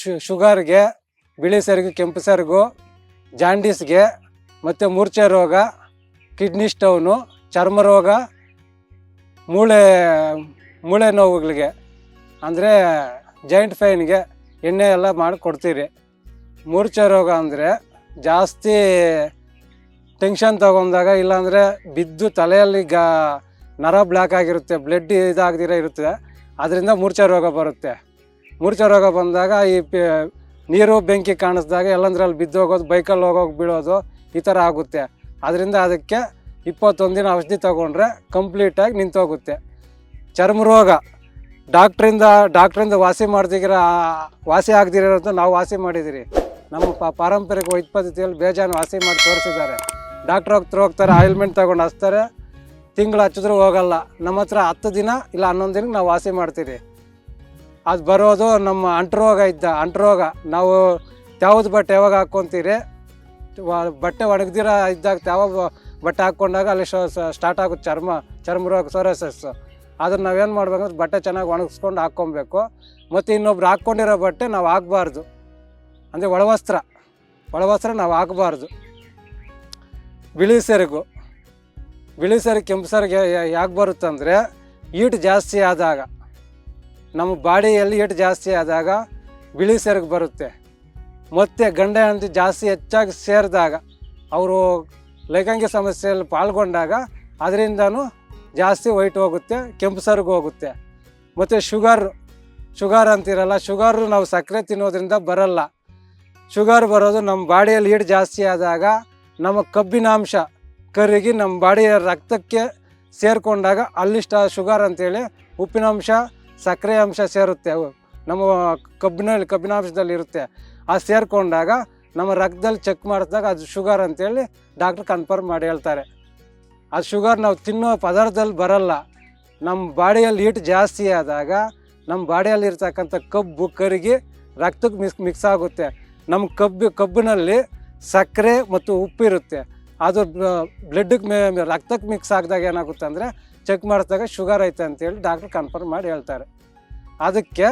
ಶು- ಶುಗರ್ಗೆ, ಬಿಳಿ ಸೆರಗು, ಕೆಂಪು ಸೆರಗು, ಜಾಂಡೀಸ್ಗೆ ಮತ್ತು ಮೂರ್ಛೆ ರೋಗ, ಕಿಡ್ನಿ ಸ್ಟೌನು, ಚರ್ಮ ರೋಗ, ಮೂಳೆ ಮೂಳೆ ನೋವುಗಳಿಗೆ, ಅಂದರೆ ಜಾಯಿಂಟ್ ಫೈನ್ಗೆ ಎಣ್ಣೆ ಎಲ್ಲ ಮಾಡಿ ಕೊಡ್ತೀರಿ ಮೂರ್ಛೆ ರೋಗ ಅಂದರೆ ಜಾಸ್ತಿ ಟೆನ್ಷನ್ ತಗೊಂಡಾಗ ಇಲ್ಲಾಂದರೆ ಬಿದ್ದು ತಲೆಯಲ್ಲಿ ಗ ನರ ಬ್ಲ್ಯಾಕ್ ಆಗಿರುತ್ತೆ, ಬ್ಲಡ್ ಇದಾಗದಿರ ಇರುತ್ತೆ ಅದರಿಂದ ಮೂರ್ಛೆ ರೋಗ ಬರುತ್ತೆ. ಮೂರ್ಛೆ ರೋಗ ಬಂದಾಗ ಈ ನೀರು ಬೆಂಕಿ ಕಾಣಿಸ್ದಾಗ ಎಲ್ಲಂದ್ರಲ್ಲಿ ಬಿದ್ದೋಗೋದು, ಬೈಕಲ್ಲಿ ಹೋಗೋಗಿ ಬೀಳೋದು ಈ ಥರ ಆಗುತ್ತೆ. ಅದರಿಂದ ಅದಕ್ಕೆ ಇಪ್ಪತ್ತೊಂದು ದಿನ ಔಷಧಿ ತೊಗೊಂಡ್ರೆ ಕಂಪ್ಲೀಟಾಗಿ ನಿಂತೋಗುತ್ತೆ. ಚರ್ಮ ರೋಗ, ಡಾಕ್ಟ್ರಿಂದ ಡಾಕ್ಟ್ರಿಂದ ವಾಸಿ ಮಾಡ್ದಿರ, ವಾಸಿ ಆಗದಿರೋದು ನಾವು ವಾಸಿ ಮಾಡಿದ್ದೀರಿ ನಮ್ಮ ಪ ಪಾರಂಪರಿಕ ವೈದ್ಯ ಪದ್ಧತಿಯಲ್ಲಿ ಬೇಜಾನು ವಾಸಿ ಮಾಡಿ ತೋರಿಸಿದ್ದಾರೆ. ಡಾಕ್ಟ್ರ್ ಹೋಗ್ತಾರೆ ಹೋಗ್ತಾರೆ, ಆಯಿಲ್ಮೆಂಟ್ ತೊಗೊಂಡು ಹಚ್ತಾರೆ. ತಿಂಗಳು ಹಚ್ಚಿದ್ರೂ ಹೋಗಲ್ಲ. ನಮ್ಮ ಹತ್ರ ಹತ್ತು ದಿನ ಇಲ್ಲ ಹನ್ನೊಂದು ದಿನಕ್ಕೆ ನಾವು ವಾಸಿ ಮಾಡ್ತೀರಿ. ಅದು ಬರೋದು ನಮ್ಮ ಅಂಟರೋಗ ಇದ್ದ ಅಂಟರೋಗ. ನಾವು ಯಾವ್ದು ಬಟ್ಟೆ ಯಾವಾಗ ಹಾಕ್ಕೊಂತೀರಿ? ಬಟ್ಟೆ ಒಣಗ್ದಿರ ಇದ್ದಾಗ ತ್ಯಾವ ಬಟ್ಟೆ ಹಾಕ್ಕೊಂಡಾಗ ಅಲ್ಲಿ ಸ್ಟಾರ್ಟ್ ಆಗುತ್ತೆ ಚರ್ಮ ಚರ್ಮ ರೋಗ ಸೋರಸಸ್ ಅದನ್ನು ನಾವೇನು ಮಾಡ್ಬೇಕಂದ್ರೆ ಬಟ್ಟೆ ಚೆನ್ನಾಗಿ ಒಣಗಿಸ್ಕೊಂಡು ಹಾಕ್ಕೊಬೇಕು. ಮತ್ತು ಇನ್ನೊಬ್ರು ಹಾಕ್ಕೊಂಡಿರೋ ಬಟ್ಟೆ ನಾವು ಹಾಕ್ಬಾರ್ದು. ಅಂದರೆ ಒಳವಸ್ತ್ರ ಒಳವಸ್ತ್ರ ನಾವು ಹಾಕ್ಬಾರ್ದು. ಬಿಳಿ ಸೆರಗು ಬಿಳಿ ಸೆರಗು ಕೆಂಪು ಸರಿಗೆ ಯಾಕೆ ಬರುತ್ತಂದರೆ ಈಟ್ ಜಾಸ್ತಿ ಆದಾಗ. ನಮ್ಮ ಬಾಡಿಯಲ್ಲಿ ಹಿಟ್ಟು ಜಾಸ್ತಿ ಆದಾಗ ಬಿಳಿ ಸೆರಗು ಬರುತ್ತೆ. ಮತ್ತು ಗಂಡ ಹೆಂಡತಿ ಜಾಸ್ತಿ ಹೆಚ್ಚಾಗಿ ಸೇರಿದಾಗ, ಅವರು ಲೈಂಗಿಕ ಸಮಸ್ಯೆಯಲ್ಲಿ ಪಾಲ್ಗೊಂಡಾಗ ಅದರಿಂದನೂ ಜಾಸ್ತಿ ವೈಟ್ ಹೋಗುತ್ತೆ, ಕೆಂಪು ಸೆರಗು ಹೋಗುತ್ತೆ. ಮತ್ತು ಶುಗರ್ ಶುಗರ್ ಅಂತಿರಲ್ಲ, ಶುಗರು ನಾವು ಸಕ್ಕರೆ ತಿನ್ನೋದ್ರಿಂದ ಬರಲ್ಲ. ಶುಗರ್ ಬರೋದು ನಮ್ಮ ಬಾಡಿಯಲ್ಲಿ ಹಿಡ್ ಜಾಸ್ತಿ ಆದಾಗ ನಮ್ಮ ಕಬ್ಬಿನಾಂಶ ಕರಗಿ ನಮ್ಮ ಬಾಡಿಯ ರಕ್ತಕ್ಕೆ ಸೇರಿಕೊಂಡಾಗ ಅಲ್ಲಿಷ್ಟ ಶುಗರ್ ಅಂತೇಳಿ ಉಪ್ಪಿನಾಂಶ ಸಕ್ಕರೆ ಅಂಶ ಸೇರುತ್ತೆ ನಮ್ಮ ಕಬ್ಬಿನಲ್ಲಿ ಕಬ್ಬಿನಾಂಶದಲ್ಲಿ ಇರುತ್ತೆ. ಆ ಸೇರಿಕೊಂಡಾಗ ನಮ್ಮ ರಕ್ತದಲ್ಲಿ ಚೆಕ್ ಮಾಡಿಸಿದಾಗ ಅದು ಶುಗರ್ ಅಂತೇಳಿ ಡಾಕ್ಟ್ರ್ ಕನ್ಫರ್ಮ್ ಮಾಡಿ ಹೇಳ್ತಾರೆ. ಆ ಶುಗರ್ ನಾವು ತಿನ್ನೋ ಪದಾರ್ಥದಲ್ಲಿ ಬರಲ್ಲ. ನಮ್ಮ ಬಾಡಿಯಲ್ಲಿ ಹೀಟ್ ಜಾಸ್ತಿ ಆದಾಗ ನಮ್ಮ ಬಾಡಿಯಲ್ಲಿ ಇರ್ತಕ್ಕಂಥ ಕಬ್ಬು, ಕರಗಿ ರಕ್ತಕ್ಕೆ ಮಿಕ್ಸ್ ಮಿಕ್ಸ್ ಆಗುತ್ತೆ. ನಮ್ಮ ಕಬ್ಬು, ಕಬ್ಬಿನಲ್ಲಿ ಸಕ್ಕರೆ ಮತ್ತು ಉಪ್ಪಿರುತ್ತೆ. ಅದು ಬ್ಲಡ್ಗೆ ಮೇ ರಕ್ತಕ್ಕೆ ಮಿಕ್ಸ್ ಆಗಿದಾಗ ಏನಾಗುತ್ತೆ ಅಂದರೆ ಚೆಕ್ ಮಾಡಿದಾಗ ಶುಗರ್ ಐತೆ ಅಂತೇಳಿ ಡಾಕ್ಟ್ರ್ ಕನ್ಫರ್ಮ್ ಮಾಡಿ ಹೇಳ್ತಾರೆ. ಅದಕ್ಕೆ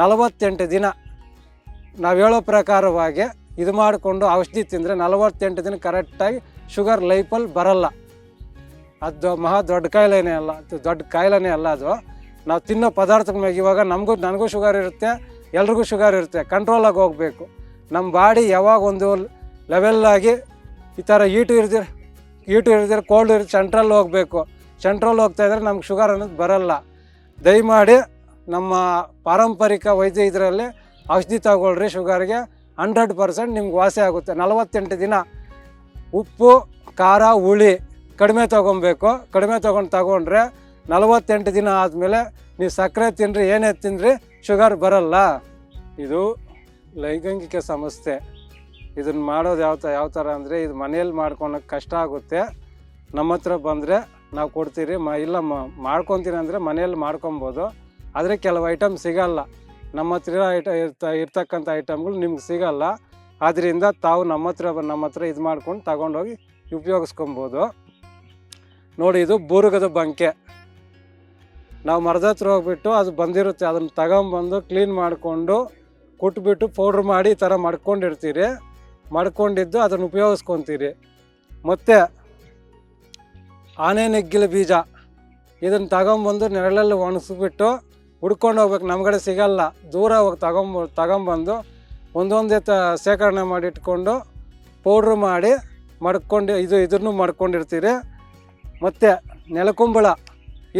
ನಲವತ್ತೆಂಟು ದಿನ ನಾವು ಹೇಳೋ ಪ್ರಕಾರವಾಗಿ ಇದು ಮಾಡಿಕೊಂಡು ಔಷಧಿ ತಿಂದರೆ ನಲವತ್ತೆಂಟು ದಿನ ಕರೆಕ್ಟಾಗಿ ಶುಗರ್ ಲೈಫಲ್ಲಿ ಬರಲ್ಲ. ಅದು ಮಹಾ ದೊಡ್ಡ ಕಾಯಿಲೆನೇ ಅಲ್ಲ, ಅದು ದೊಡ್ಡ ಕಾಯಿಲೆನೇ ಅಲ್ಲ ಅದು. ನಾವು ತಿನ್ನೋ ಪದಾರ್ಥದ ಮ್ಯಾಗ ಇವಾಗ ನಮಗೂ, ನನಗೂ ಶುಗರ್ ಇರುತ್ತೆ, ಎಲ್ರಿಗೂ ಶುಗರ್ ಇರುತ್ತೆ ಕಂಟ್ರೋಲಾಗಿ ಹೋಗಬೇಕು. ನಮ್ಮ ಬಾಡಿ ಯಾವಾಗ ಒಂದು ಲೆವೆಲ್ಲಾಗಿ ಈ ಥರ ಈಟು ಇರ್ದಿರ ಈಟು ಇರ್ದಿರ ಕೋಲ್ಡ್ ಇರ್ ಸೆಂಟ್ರಲ್ ಹೋಗಬೇಕು. ಸೆಂಟ್ರಲ್ ಹೋಗ್ತಾ ಇದ್ರೆ ನಮ್ಗೆ ಶುಗರ್ ಅನ್ನೋದು ಬರಲ್ಲ. ದಯಮಾಡಿ ನಮ್ಮ ಪಾರಂಪರಿಕ ವೈದ್ಯ ಇದರಲ್ಲಿ ಔಷಧಿ ತಗೊಳ್ರಿ ಶುಗರ್ಗೆ ಹಂಡ್ರೆಡ್ ಪರ್ಸೆಂಟ್ ನಿಮ್ಗೆ ವಾಸಿ ಆಗುತ್ತೆ. ನಲವತ್ತೆಂಟು ದಿನ ಉಪ್ಪು, ಖಾರ, ಹುಳಿ ಕಡಿಮೆ ತೊಗೊಬೇಕು ಕಡಿಮೆ ತೊಗೊಂಡು ತಗೊಂಡ್ರೆ ನಲವತ್ತೆಂಟು ದಿನ ಆದಮೇಲೆ ನೀವು ಸಕ್ಕರೆ ತಿನ್ನಿರಿ ಏನೇ ತಿನ್ನಿರಿ ಶುಗರ್ ಬರಲ್ಲ. ಇದು ಲೈಂಗಿಕ ಸಮಸ್ಯೆ. ಇದನ್ನು ಮಾಡೋದು ಯಾವ ತ, ಯಾವ ಥರ ಅಂದರೆ ಇದು ಮನೆಯಲ್ಲಿ ಮಾಡ್ಕೊಳಕ್ಕೆ ಕಷ್ಟ ಆಗುತ್ತೆ. ನಮ್ಮ ಹತ್ರ ಬಂದರೆ ನಾವು ಕೊಡ್ತೀರಿ, ಮ, ಇಲ್ಲ ಮಾಡ್ಕೊತೀನಿ ಅಂದರೆ ಮನೆಯಲ್ಲಿ ಮಾಡ್ಕೊಬೋದು. ಆದರೆ ಕೆಲವು ಐಟಮ್ ಸಿಗಲ್ಲ. ನಮ್ಮ ಹತ್ರ ಐಟ, ಇರ್ತ, ಇರ್ತಕ್ಕಂಥ ಐಟಮ್ಗಳು ನಿಮ್ಗೆ ಸಿಗಲ್ಲ. ಆದ್ದರಿಂದ ತಾವು ನಮ್ಮ ಹತ್ರ ನಮ್ಮ ಹತ್ರ ಇದು ಮಾಡ್ಕೊಂಡು ತಗೊಂಡೋಗಿ ಉಪಯೋಗಿಸ್ಕೊಬೋದು. ನೋಡಿ, ಇದು ಬೂರುಗದ ಬಂಕೆ. ನಾವು ಮರದ ಹತ್ರ ಹೋಗ್ಬಿಟ್ಟು ಅದು ಬಂದಿರುತ್ತೆ. ಅದನ್ನು ತಗೊಂಬಂದು ಕ್ಲೀನ್ ಮಾಡಿಕೊಂಡು ಕುಟ್ಬಿಟ್ಟು ಪೌಡ್ರ್ ಮಾಡಿ ಈ ಥರ ಮಾಡ್ಕೊಂಡಿರ್ತೀರಿ. ಮಾಡ್ಕೊಂಡಿದ್ದು, ಅದನ್ನು ಉಪಯೋಗಿಸ್ಕೊತೀರಿ. ಮತ್ತು ಆನೆ ನೆಗ್ಗಿಲ ಬೀಜ, ಇದನ್ನು ತಗೊಂಬಂದು ನೆರಳಲ್ಲಿ ಒಣಗಿಸ್ಬಿಟ್ಟು ಹುಡ್ಕೊಂಡು ಹೋಗ್ಬೇಕು. ನಮ್ಮ ಕಡೆ ಸಿಗಲ್ಲ. ದೂರ ಹೋಗಿ ತಗೊಂಬ, ತಗೊಂಬಂದು ಒಂದೊಂದೇ ತ, ಶೇಖರಣೆ ಮಾಡಿಟ್ಕೊಂಡು ಪೌಡ್ರ್ ಮಾಡಿ ಮಡ್ಕೊಂಡು, ಇದು ಇದನ್ನು ಮಾಡ್ಕೊಂಡಿರ್ತೀರಿ. ಮತ್ತು ನೆಲಕುಂಬಳ,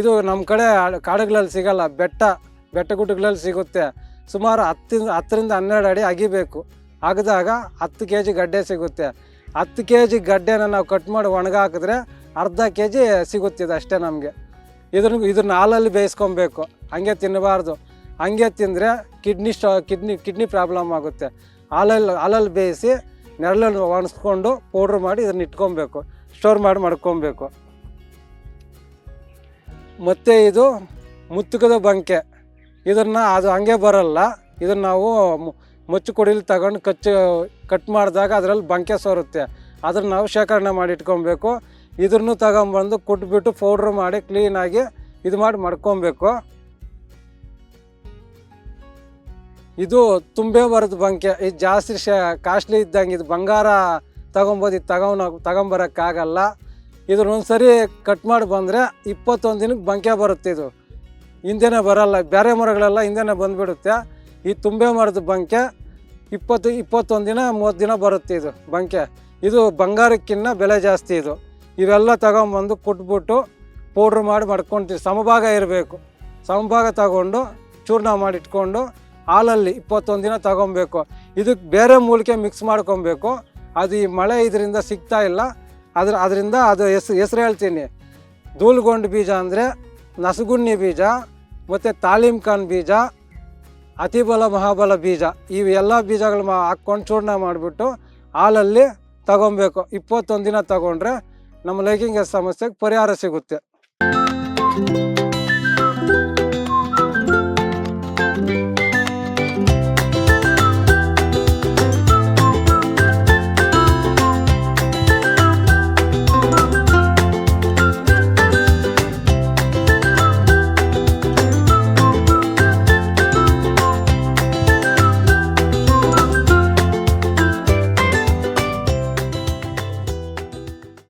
ಇದು ನಮ್ಮ ಕಡೆ ಕಾಡುಗಳಲ್ಲಿ ಸಿಗಲ್ಲ. ಬೆಟ್ಟ ಬೆಟ್ಟ ಗುಡ್ಡಗಳಲ್ಲಿ ಸಿಗುತ್ತೆ. ಸುಮಾರು ಹತ್ತಿಂದ, ಹತ್ತರಿಂದ ಹನ್ನೆರಡು ಅಡಿ ಅಗಿಬೇಕು. ಅಗದಾಗ ಹತ್ತು ಕೆ ಜಿ ಗಡ್ಡೆ ಸಿಗುತ್ತೆ. ಹತ್ತು ಕೆ ಜಿ ಗಡ್ಡೆನ ನಾವು ಕಟ್ ಮಾಡಿ ಒಣಗ ಹಾಕಿದ್ರೆ ಅರ್ಧ ಕೆ ಜಿ ಸಿಗುತ್ತೆ ಇದು ಅಷ್ಟೇ ನಮಗೆ. ಇದ್ರ ಇದನ್ನ ಹಾಲಲ್ಲಿ ಬೇಯಿಸ್ಕೊಬೇಕು. ಹಂಗೆ ತಿನ್ನಬಾರ್ದು. ಹಂಗೆ ತಿಂದರೆ ಕಿಡ್ನಿ ಸ್ಟಾ, ಕಿಡ್ನಿ ಕಿಡ್ನಿ ಪ್ರಾಬ್ಲಮ್ ಆಗುತ್ತೆ. ಹಾಲಲ್ಲಿ ಹಾಲಲ್ಲಿ ಬೇಯಿಸಿ ನೆರಳಲ್ಲಿ ಒಣಸ್ಕೊಂಡು ಪೌಡ್ರ್ ಮಾಡಿ ಇದನ್ನ ಇಟ್ಕೊಬೇಕು. ಸ್ಟೋರ್ ಮಾಡಿ ಮಾಡ್ಕೊಬೇಕು. ಮತ್ತು ಇದು ಮುತ್ತುಕದ ಬಂಕೆ. ಇದನ್ನು ಅದು ಹಂಗೆ ಬರಲ್ಲ. ಇದನ್ನು ನಾವು ಮುಚ್ಚು ಕುಡಿಲಿ ತಗೊಂಡು ಕಚ್ಚು ಕಟ್ ಮಾಡಿದಾಗ ಅದರಲ್ಲಿ ಬಂಕೆ ಸೋರುತ್ತೆ. ಅದನ್ನು ನಾವು ಶೇಖರಣೆ ಮಾಡಿ ಇಟ್ಕೊಬೇಕು. ಇದನ್ನು ತಗೊಂಬಂದು ಕುಟ್ಬಿಟ್ಟು ಪೌಡ್ರ್ ಮಾಡಿ ಕ್ಲೀನಾಗಿ ಇದು ಮಾಡಿ ಮಡ್ಕೊಬೇಕು. ಇದು ತುಂಬೆ ಬರೋದು ಬಂಕೆ. ಇದು ಜಾಸ್ತಿ ಶ, ಕಾಸ್ಟ್ಲಿ ಇದ್ದಂಗೆ ಇದು ಬಂಗಾರ ತಗೊಂಬೋದು, ಇದು ತಗೊಂಡು ತಗೊಂಬರೋಕ್ಕಾಗಲ್ಲ. ಇದ್ರೊಂದ್ಸರಿ ಕಟ್ ಮಾಡಿ ಬಂದರೆ ಇಪ್ಪತ್ತೊಂದು ದಿನಕ್ಕೆ ಬಂಕೆ ಬರುತ್ತೆ ಇದು. ಹಿಂದೆನೇ ಬರಲ್ಲ ಬೇರೆ ಮರಗಳೆಲ್ಲ ಹಿಂದೆನೇ ಬಂದುಬಿಡುತ್ತೆ. ಈ ತುಂಬೆ ಮರದ ಬಂಕೆ. ಇಪ್ಪತ್ತು, ಇಪ್ಪತ್ತೊಂದು ದಿನ, ಮೂವತ್ತು ದಿನ ಬರುತ್ತೆ ಇದು ಬಂಕೆ. ಇದು ಬಂಗಾರಕ್ಕಿನ್ನ ಬೆಲೆ ಜಾಸ್ತಿ ಇದು. ಇವೆಲ್ಲ ತಗೊಂಬಂದು ಕುಟ್ಬಿಟ್ಟು ಪೌಡ್ರ್ ಮಾಡಿ ಮಾಡ್ಕೊತೀವಿ. ಸಮಭಾಗ ಇರಬೇಕು. ಸಮಭಾಗ ತಗೊಂಡು ಚೂರ್ಣ ಮಾಡಿಟ್ಕೊಂಡು ಹಾಲಲ್ಲಿ ಇಪ್ಪತ್ತೊಂದು ದಿನ ತಗೊಬೇಕು. ಇದಕ್ಕೆ ಬೇರೆ ಮೂಲಿಕೆ ಮಿಕ್ಸ್ ಮಾಡ್ಕೊಬೇಕು. ಅದು ಈ ಮಳೆ ಇದರಿಂದ ಸಿಗ್ತಾ ಇಲ್ಲ. ಅದ್ರ, ಅದರಿಂದ ಅದು ಹೆಸ್ರು ಹೆಸ್ರು ಹೇಳ್ತೀನಿ. ಧೂಲ್ಗೊಂಡು ಬೀಜ ಅಂದರೆ ನಸುಗುಣ್ಣಿ ಬೀಜ, ಮತ್ತು ತಾಲೀಮ್ ಖಾನ್ ಬೀಜ ಅತಿಬಲ ಮಹಾಬಲ ಬೀಜ. ಈ ಎಲ್ಲ ಬೀಜಗಳು ಮಾ ಹಾಕ್ಕೊಂಡು ಚೂರ್ಣ ಮಾಡಿಬಿಟ್ಟು ಹಾಲಲ್ಲಿ ತಗೊಬೇಕು. ಇಪ್ಪತ್ತೊಂದು ದಿನ ತಗೊಂಡ್ರೆ ನಮ್ಮ ಲೈಕಿಂಗ್ ಸಮಸ್ಯೆಗೆ ಪರಿಹಾರ ಸಿಗುತ್ತೆ.